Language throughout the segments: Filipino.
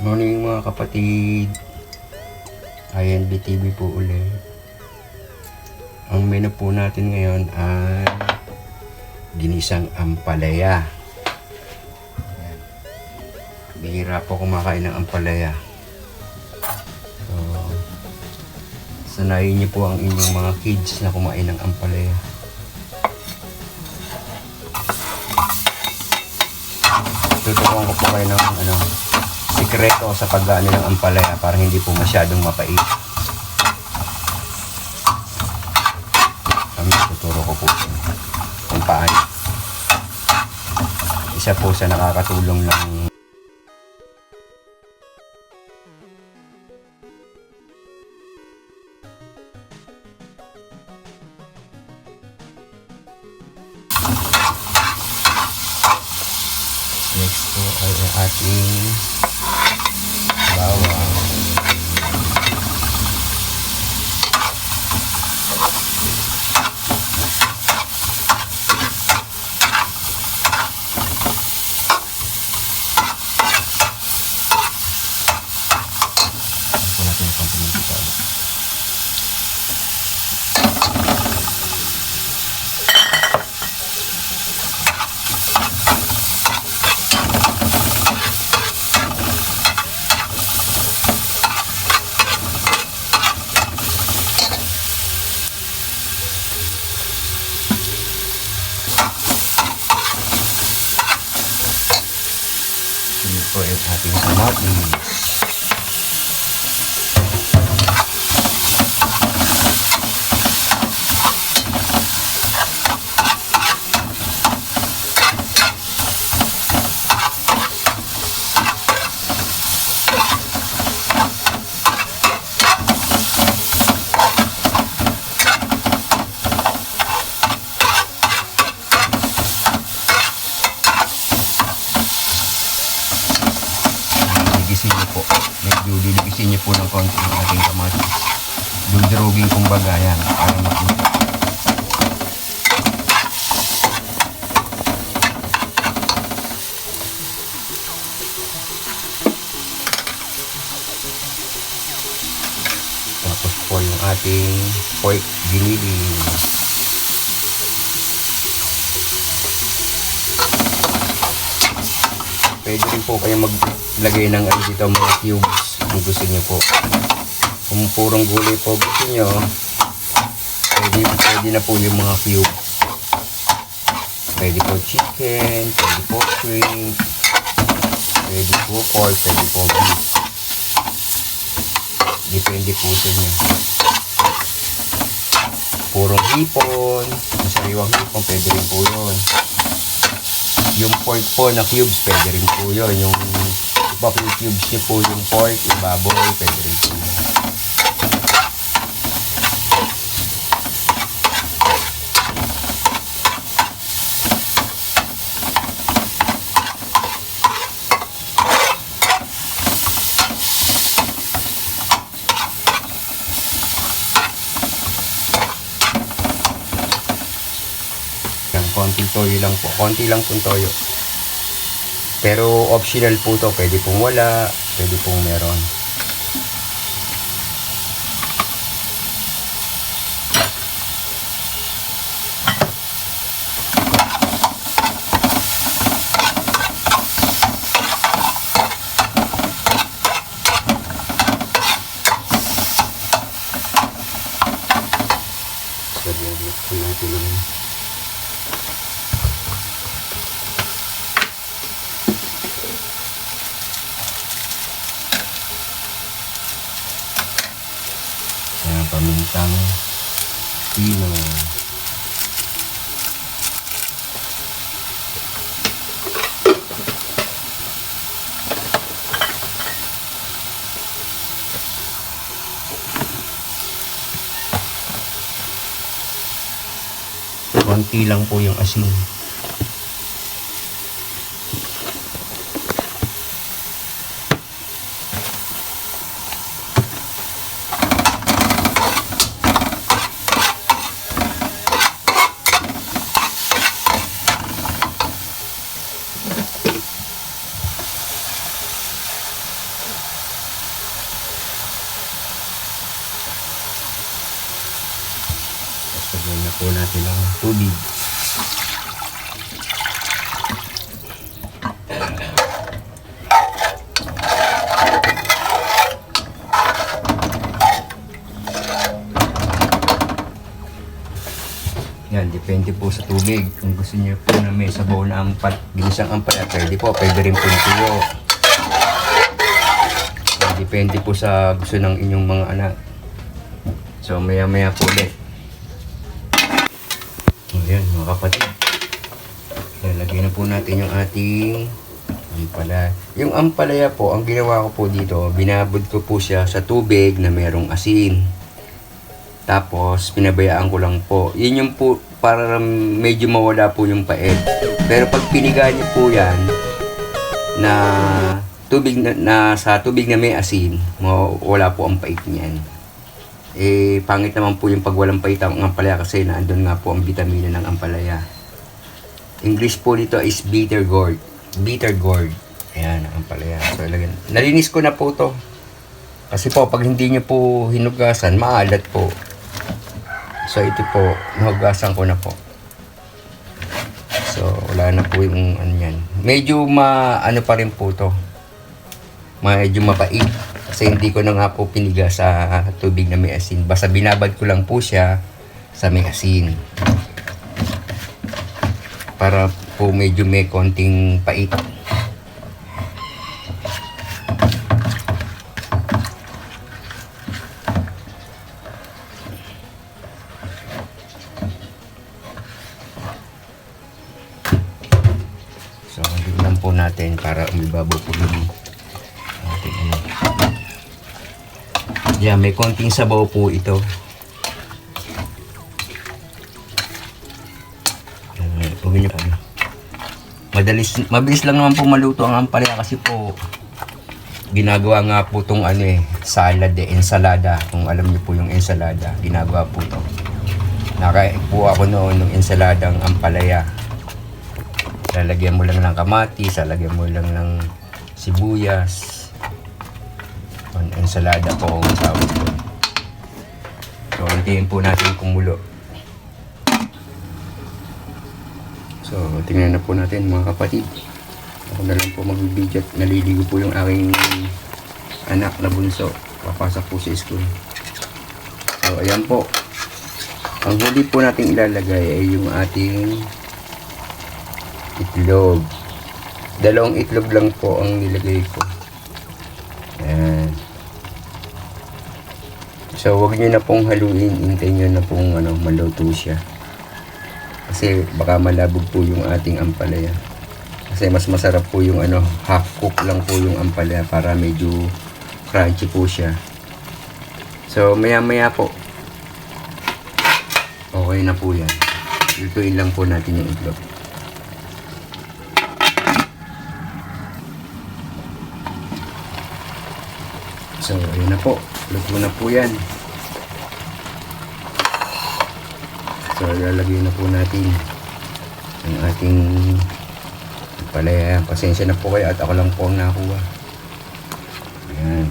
Morning mga kapatid. INB TV po ulit. Ang menu po natin ngayon ay ginisang ampalaya. Ayan. Bihira po kumakain ng ampalaya. Sanayin niyo po ang inyong mga kids na kumain ng ampalaya. Tuturuan ko po kayo ng ano, sikreto sa paggaan ng ampalaya para hindi po masyadong mapait. Kami tuturo ko po kung paano. Isa po sa nakakatulong ng Yun po yung ating kamatis. Liligisin niyo po. Medyo liligisin niyo po ng konti ang ating kamatis. Dudrogin kumbaga yan. Para makunta. Tapos po yung ating pork giniling. Pwede rin po kayo maglagay ng ano dito mga cubes kung gusto niyo po. Kung purong gulay po gusto niyo, pwede, pwede na po yung mga cubes. Pwede po chicken, pwede po shrimp, pwede po pork, pwede po beef. Depende po sa inyo. Purong hipon, masariwang hipon, pwede rin po yun yung pork po na cubes, pwede rin po yun. Yung iba po cubes niyo po yung pork, yung baboy, pwede rin po yun. Yan, konting toyo lang po. Konti lang pong toyo. Pero optional po to. Pwede pong wala. Pwede pong meron. Sabi po natin ang Ayan, pamintang pino. Konti lang po yung asin. Lagyan na po natin ng tubig. Yan, depende po sa tubig. Kung gusto niyo po na may sabaw na ampal, ginisang ampal, at pwede po, pwede rin po tuyo. Depende po sa gusto ng inyong mga anak. So, maya-maya po ulit. Ayan, mga kapatid. Lalagyan na po natin yung ating ampalaya. Yung ampalaya po, ang ginawa ko po dito, binabod ko po siya sa tubig na merong asin. Tapos, pinabayaan ko lang po. Yun yung po, para medyo mawala po yung pait. Pero pag piniga niyo po yan, na tubig na, na sa tubig na may asin, wala po ang pait niyan. Eh, pangit naman po yung pag walang pait ang ampalaya kasi naandun nga po ang vitamina ng ampalaya. English po dito is bitter gourd. Bitter gourd. Ayan, ang ampalaya. So, lagyan. Nalinis ko na po to. Kasi po, pag hindi nyo po hinugasan, maalat po. So, ito po, nahugasan ko na po. So, wala na po yung ano yan. Medyo ma, ano pa rin po to. Medyo mapait. Kasi hindi ko na nga po piniga sa tubig na may asin. Basta binabad ko lang po siya sa may asin. Para po medyo may konting pait. So, tignan po natin para umibabaw po yung ating ano. Yeah, may konting sabaw po ito. Huwag niyo ano. Madalis, mabilis lang naman po maluto ang ampalaya kasi po ginagawa nga po tong ano eh, salad eh, ensalada. Kung alam niyo po yung ensalada, ginagawa po to. Nakain po ako noon ng ensaladang ampalaya. Lalagyan mo lang ng kamatis, lalagyan mo lang ng sibuyas. Ang ensalada po ang tawag ko. So, hintayin po natin kumulo. So, tingnan na po natin mga kapatid. Ako na lang po mag-video at naliligo po yung aking anak na bunso. Papasok po sa school. So, ayan po. Ang huli po natin ilalagay ay yung ating itlog. Dalawang itlog lang po ang nilagay ko. Ayan. So, wag nyo na pong haluin. Hintayin nyo na pong ano, maluto siya. Kasi baka malabog po yung ating ampalaya. Kasi mas masarap po yung ano, half cook lang po yung ampalaya para medyo crunchy po siya. So, maya maya po. Okay na po yan. Lutuin lang po natin yung itlog. So, yun na po. Luto na po yan. So, lalagyan na po natin ang ating palaya. Pasensya na po kayo at ako lang po ang nakuha. Ayan.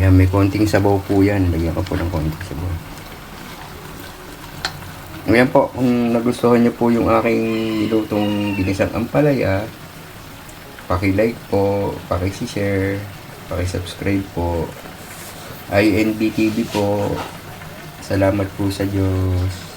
Yan, may konting sabaw po yan. Lagyan ko po ng konting sabaw. Ayan po, kung nagustuhan niyo po yung aking nilutong ginisang ampalaya, paki-like po, paki-share, paki-subscribe po. INB TV po. Salamat po sa Diyos.